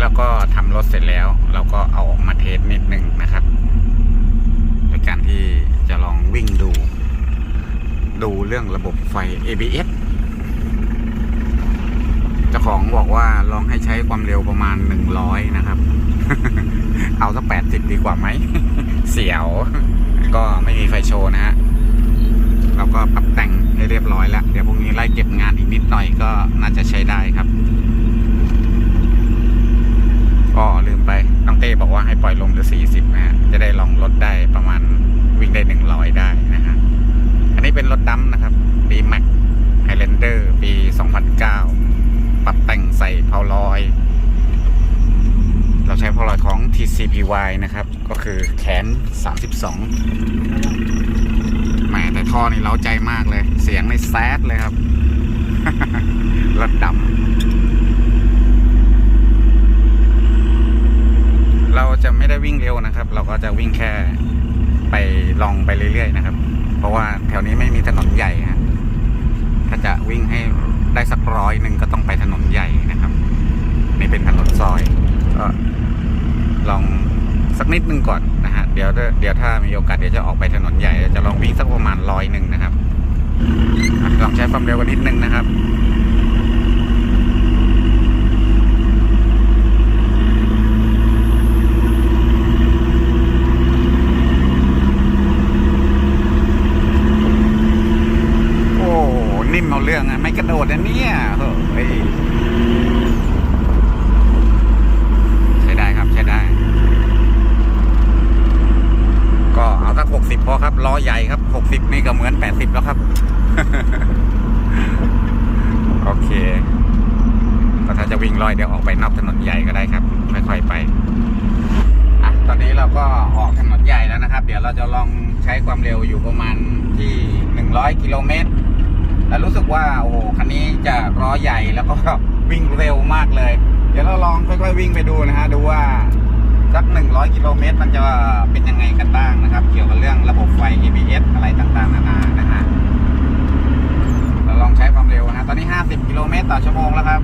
เราก็ทำรถเสร็จแล้ว เราก็เอาออกมาเทสนิดหนึ่งนะครับโดยการที่จะลองวิ่งดู ดูเรื่องระบบไฟ ABS เจ้าของบอกว่าลองให้ใช้ความเร็วประมาณ 100 นะครับ เอาสัก 80 ดีกว่าไหม เสียว ก็ไม่มีไฟโชว์นะฮะเราก็ปรับแต่งให้เรียบร้อยแล้ว เดี๋ยวพรุ่งนี้ไล่เก็บงานอีกนิดหน่อยก็น่าจะใช้ได้ครับ ก็ลืมไปน้องเต้บอกว่าให้ปล่อยลงเหลือ40 นะฮะ จะได้ลองรถได้ประมาณวิ่งได้ 100 ได้นะฮะ อันนี้เป็นรถดัมนะครับ d m a x Highlander ปี 2009 ปรับแต่งใส่เพาลอย เราใช้เพาลอยของ TCPY นะครับ ก็คือแขน 32แหมแต่ท่อนี่เล้าใจมากเลย เสียงในแซดเลยครับ รถดำ เราจะไม่ได้วิ่งเร็วนะครับ เราก็จะวิ่งแค่ไปลองไปเรื่อยๆนะครับ เพราะว่าแถวนี้ไม่มีถนนใหญ่ฮะถ้าจะวิ่งให้ได้สักร้อยหนึ่งก็ต้องไปถนนใหญ่นะครับนี่เป็นถนนซอยก็ลองสักนิดนึงก่อนนะฮะเดี๋ยวถ้าเดี๋ยวถ้ามีโอกาสเดี๋ยวจะออกไปถนนใหญ่จะลองวิ่งสักประมาณร้อยหนึ่งนะครับลองใช้ความเร็วกันนิดนึงนะครับ โอ้โหนิ่ม เรื่องอะไม่กระโดดนะเนี่ยเฮ้ยใช้ได้ครับใช้ได้ ก็เอาสักหกสิบพอครับล้อใหญ่ครับหกสิบนี่ก็เหมือนแปดสิบแล้วครับ โอเคก็ถ้าจะวิ่งร้อยเดี๋ยวออกไปนอกถนนใหญ่ก็ได้ครับ ค่อยๆไปอะตอนนี้เราก็ออกถนนใหญ่แล้วนะครับ เดี๋ยวเราจะลองใช้ความเร็วอยู่ประมาณที่หนึ่งร้อยกิโลเมตร แต่รู้สึกว่าโอ้โหคันนี้จะล้อใหญ่แล้วก็วิ่งเร็วมากเลย เดี๋ยวเราลองค่อยๆวิ่งไปดูนะฮะดูว่าสักหนึ่งร้อยกิโลเมตร มันจะเป็นยังไงกันบ้างนะครับ เกี่ยวกับเรื่องระบบไฟ ABS อะไรต่างๆ นานานะฮะเราลองใช้ความเร็วนะ ตอนนี้ 50 กิโลเมตรต่อชั่วโมงแล้วครับ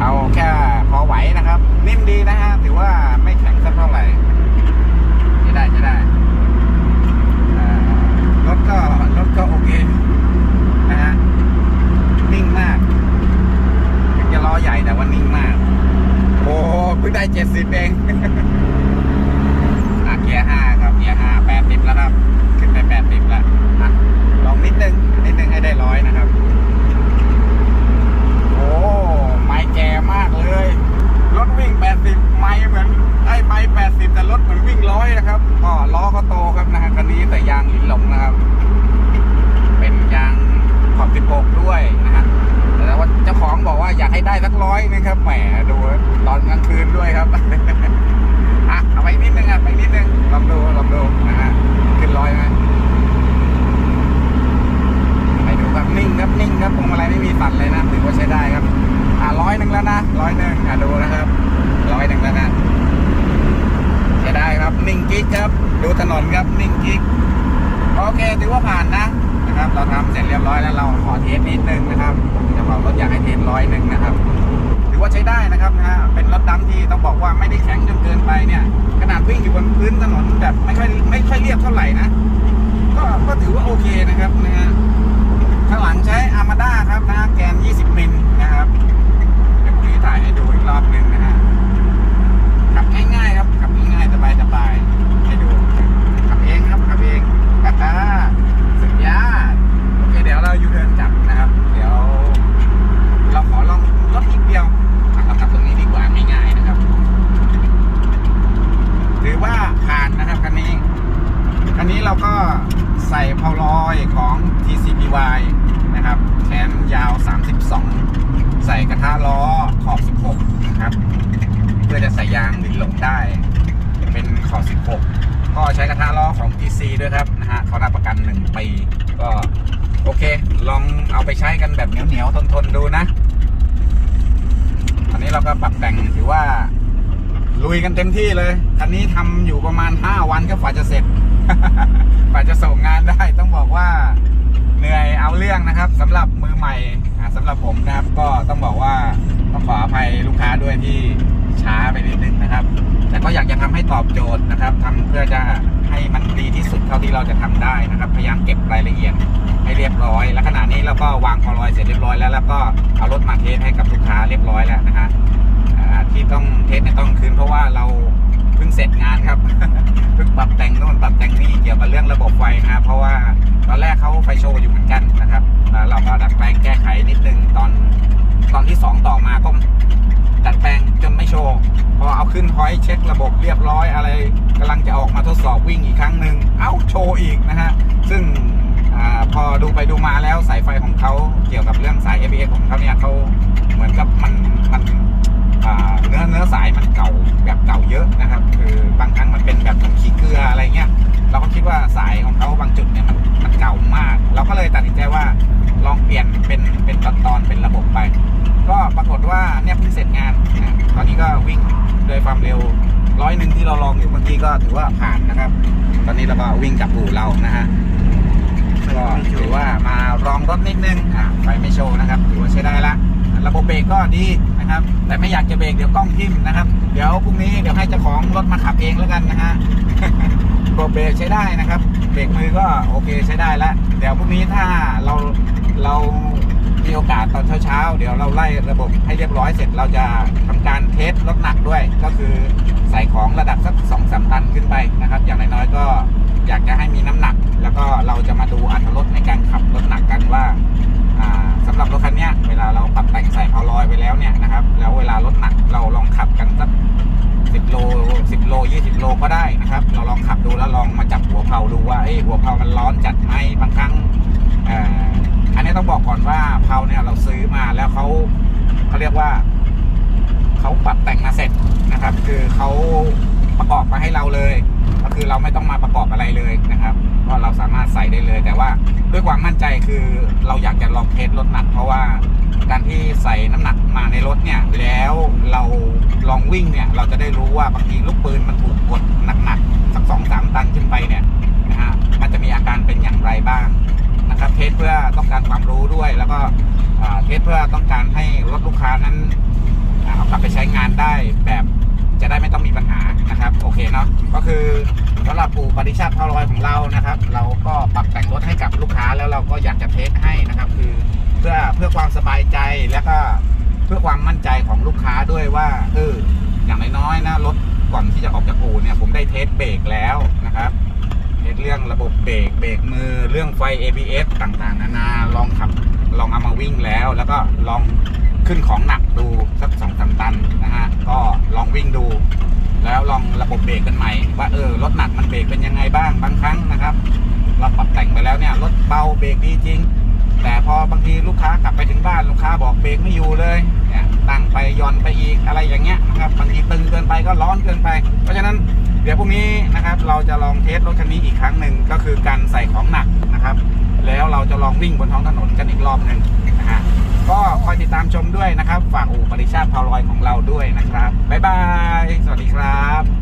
เอาแค่พอไหวนะครับ นิ่มดีนะฮะ ถือว่าไม่แข็งสักเท่าไหร่ใช้ได้ใช้ได้อ่ารถก็รถก็โอเคนะฮะ นิ่งมากถึงจะล้อใหญ่แต่ว่านิ่งมาก โอ้เพิ่งได้เจ็ดสิบเอง อะเกียร์ห้าครับเกียร์ห้าแปดสิบแล้วครับ ขึ้นไปแปดสิบแล้วอะลองนิดนึง นิดนึงให้ได้ร้อยนะครับ โอ้ไม้แก่มากเลย รถวิ่ง 80 ไม้เหมือนไอ้ไม้80 แต่รถเหมือนวิ่งร้อยนะครับก็ล้อก็โตครับนะฮะคันนี้แต่ยางลิ้นหลงนะครับ เป็นยางขอบ16 ด้วยนะฮะแต่ว่าเจ้าของบอกว่าอยากให้ได้สักร้อยนะครับแหมดูตอนกลางคืนด้วยครับ อะเอาไปนิดนึงอะไปนิดนึงลองดูลองดูนะฮะขึ้นร้อยไหม ไปดูครับนิ่งครับนิ่งครับพวง มาลัยไม่มีสั่นเลยนะถือว่าใช้ได้ครับ อ่าร้อยหนึ่งแล้วนะร้อยหนึ่งอ่าดูนะครับร้อยหนึ่งแล้วนะใช้ได้ครับนิ่งกิ๊กครับ ดูถนนครับนิ่งกิ๊กโอเคถือว่าผ่านนะนะครับ เราทำเสร็จเรียบร้อยแล้วเราขอเทสนิดนึงนะครับจ้าของรถอยากให้เทสร้อยหนึ่งนะครับ ถือว่าใช้ได้นะครับนะฮะเป็นรถดำที่ต้องบอกว่าไม่ได้แข็งจนเกินไปเนี่ย ขนาดวิ่งอยู่บนพื้นถนนแบบไม่ค่อยไม่ค่อยเรียบเท่าไหร่นะก็ก็ถือว่าโอเคนะครับนะฮะ ข้างหลังใช้อาร์มาด้าครับนะแกน 20 มิลนะครับ เดี๋ยวพรุ่งนี้ถ่ายให้ดูอีกรอบหนึ่งนะฮะ ขับง่ายๆครับ ขับง่ายๆสบายๆให้ดู ขับเองครับ ขับเองฮ่าสุดยอดโอเค เดี๋ยวเรายูเทิร์นกลับนะครับ เดี๋ยว เราขอลองรถนิดเดียวอะเรากลับตรงนี้ดีกว่าง่ายๆนะครับ ถือว่าผ่านนะครับคันนี้ คันนี้เราก็ใส่เพาลอยของ TCPY นะครับ แขนยาว 32 ใส่กระทะล้อขอบ 16 นะครับ เพื่อจะใส่ยางหรือลง ได้ เป็นขอ16 ก็ใช้กระทะล้อของ TC ด้วยครับนะฮะเขารับประกัน 1 ปี ก็โอเค ลองเอาไปใช้กันแบบเหนียวๆทนๆดูนะอันนี้เราก็ปรับแต่งถือว่า ลุยกันเต็มที่เลย คันนี้ทำอยู่ประมาณ 5 วันก็ฝ่าจะเสร็จฝ่าจะส่งงานได้ ต้องบอกว่าเหนื่อยเอาเรื่องนะครับสำหรับมือใหม่อ่าสำหรับผมนะครับ ก็ต้องบอกว่า ต้องขออภัยลูกค้าด้วยที่ช้าไปนิดนึงนะครับ แต่ก็อยากจะทำให้ตอบโจทย์นะครับทำเพื่อจะให้มันดีที่สุดเท่าที่เราจะทำได้นะครับ พยายามเก็บรายละเอียดให้เรียบร้อย และขณะนี้เราก็วางพอลอยเสร็จเรียบร้อยแล้วแล้วก็เอารถมาเทสให้กับลูกค้าเรียบร้อยแล้วนะฮะที่ต้องเทสในตอนกลางคืนเพราะว่าเราเพิ่งเสร็จงานครับเพิ่งปรับแต่งโน่นปรับแต่งนี่เกี่ยวกับเรื่องระบบไฟนะเพราะว่า ตอนแรกเขาไฟโชว์อยู่เหมือนกันนะครับแล้วเราก็ดัดแปลงแก้ไขนิดนึงตอนตอนที่สองต่อมาก็ดัดแปลงจนไม่โชว์พอเอาขึ้นพอยเช็คระบบเรียบร้อยอะไรกำลังจะออกมาทดสอบวิ่งอีกครั้งหนึ่งเอ้าโชว์อีกนะฮะซึ่งอพอดูไปดูมาแล้วสายไฟของเขาเกี่ยวกับเรื่องสาย ABS ของเขาเนี่ยเขาเหมือนกับมันมันเนื้อเนื้อสายมันเก่าแบบเก่าเยอะนะครับ คือบางครั้งมันเป็นแบบขี้เกลืออะไรเงี้ยเราก็คิดว่าสายของเขา กี้ก็ถือว่าผ่านนะครับ ตอนนี้เราก็วิ่งกลับอู่เรานะฮะก็ถือว่ามารองรถนิดนึงอะไฟไม่โชว์นะครับถือว่าใช้ได้ละระบบเบรกก็ดีนะครับ แต่ไม่อยากจะเบรกเดี๋ยวกล้องทิ่มนะครับ เดี๋ยวพรุ่งนี้เดี๋ยวให้เจ้าของรถมาขับเองแล้วกันนะฮะระบบเบรกใช้ได้นะครับ เบรกมือก็โอเคใช้ได้แล้วเดี๋ยวพรุ่งนี้ถ้าเราเรา มีโอกาสตอนเช้าๆ เดี๋ยวเราไล่ระบบให้เรียบร้อยเสร็จเราจะทำการเทสรถหนักด้วย ก็คือใส่ของระดับสักสองสามตันขึ้นไปนะครับ อย่างน้อยๆก็อยากจะให้มีน้ำหนัก แล้วก็เราจะมาดูอัตรถในการขับรถหนักกันว่าอ่าสำหรับรถคันเนี้ยเวลาเราปรับแต่งใส่พาลอยไปแล้วเนี่ยนะครับ แล้วเวลารถหนักเราลองขับกันสักสิบโลสิบโลยี่สิบโลก็ได้นะครับ เราลองขับดูแล้วลองมาจับหัวเพลาดูว่าเอ้หัวเพลามันร้อนจัดไหมบางครั้ง อันนี้ต้องบอกก่อนว่าเพลาเนี่ยเราซื้อมาแล้วเขาเขาเรียกว่าเขาปรับแต่งมาเสร็จนะครับ คือเขาประกอบมาให้เราเลย ก็คือเราไม่ต้องมาประกอบอะไรเลยนะครับก็เราสามารถใส่ได้เลย แต่ว่าด้วยความมั่นใจคือเราอยากจะลองเทสรถหนัก เพราะว่าการที่ใส่น้ำหนักมาในรถเนี่ย แล้วเราลองวิ่งเนี่ย เราจะได้รู้ว่าบางทีลูกปืนมันถูกกดหนักๆสักสองสามตันขึ้นไปเนี่ยนะฮะมันจะมีอาการเป็นอย่างไรบ้าง นะครับเทสเพื่อต้องการความรู้ด้วย แล้วก็เทสเพื่อต้องการให้รถลูกค้านั้นเอากลับไปใช้งานได้แบบจะได้ไม่ต้องมีปัญหานะครับโอเคเนาะก็คือสำหรับปูปฏิชาติพาวลอยของเรานะครับ เราก็ปรับแต่งรถให้กับลูกค้าแล้วเราก็อยากจะเทสให้นะครับ คือเพื่อเพื่อความสบายใจแล้วก็เพื่อความมั่นใจของลูกค้าด้วยว่าเอออย่างน้อยๆนะรถก่อนที่จะออกจากอู่เนี่ยผมได้เทสเบรกแล้วนะครับ เรื่องระบบเบรกเบรกมือเรื่องไฟ ABS ต่างๆ นานาลองขับลองเอามาวิ่งแล้ว แล้วก็ลองขึ้นของหนักดูสักสองสาตันนะฮะก็ลองวิ่งดู แล้วลองระบบเบรกกันใหม่ว่าเออรถหนักมันเบรกเป็นยังไงบ้างบางครั้งนะครับ เราปรับแต่งไปแล้วเนี่ยรถเบาเบรกดีจริง แต่พอบางทีลูกค้ากลับไปถึงบ้านลูกค้าบอกเบรกไม่อยู่เลย ตั้งไปย่อนไปอีกอะไรอย่างเงี้ยนะครับบางทีตึงเกินไปก็ร้อนเกินไป เพราะฉะนั้นเดี๋ยวพรุ่งนี้นะครับเราจะลองเทสรถคันนี้อีกครั้งหนึ่งก็คือการใส่ของหนักนะครับ แล้วเราจะลองวิ่งบนท้องถนนกันอีกรอบหนึ่งนะฮะก็คอยติดตามชมด้วยนะครับ ฝากอู่ปริชาติพาวลอยของเราด้วยนะครับบ๊ายบาย สวัสดีครับ